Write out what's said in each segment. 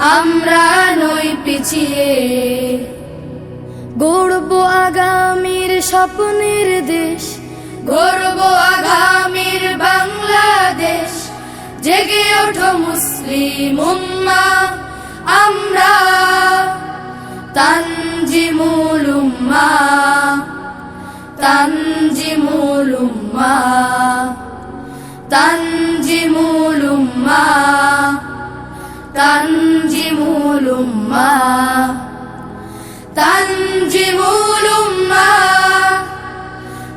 আমরা নই পিছিয়ে। গড়ব আগামীর স্বপ্নের দেশ, গড়ব আগামীর বাংলাদেশ। জেগে ওঠো মুসলিম উম্মা, আমরা তানজিমুল উম্মা তানজিমুল উম্মা তানজিমুল উম্মা। تنجم الأمة تنجم الأمة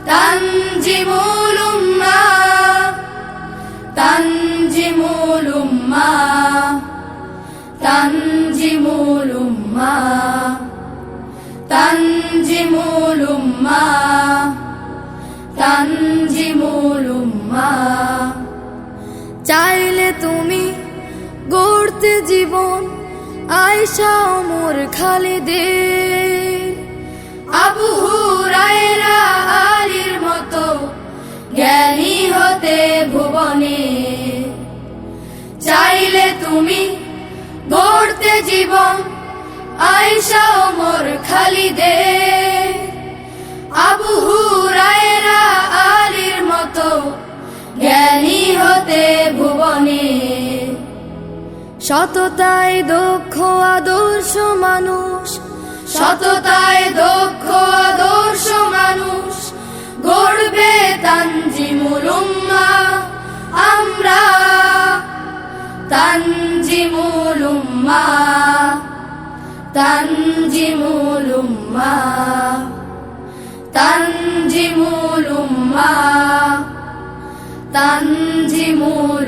تنجم الأمة تنجم الأمة تنجم الأمة تنجم الأمة تنجم الأمة চাইলে তুমি জীবন আয়সা ওমর খালিদের। আবু হুরায়রা আলীর মতো জ্ঞানী হতে ভুবনে। চাইলে তুমি গড়তে জীবন আয়সা ওমর খালিদের। আবু সততায় দক্ষ আদর্শ মানুষ, সততায় দক্ষ আদর্শ মানুষ, গড়বে তানজিমুল উম্মা, আমরা তানজিমুল উম্মা তানজিমুল উম্মা তানজিমুল উম্মা, তানজিমুল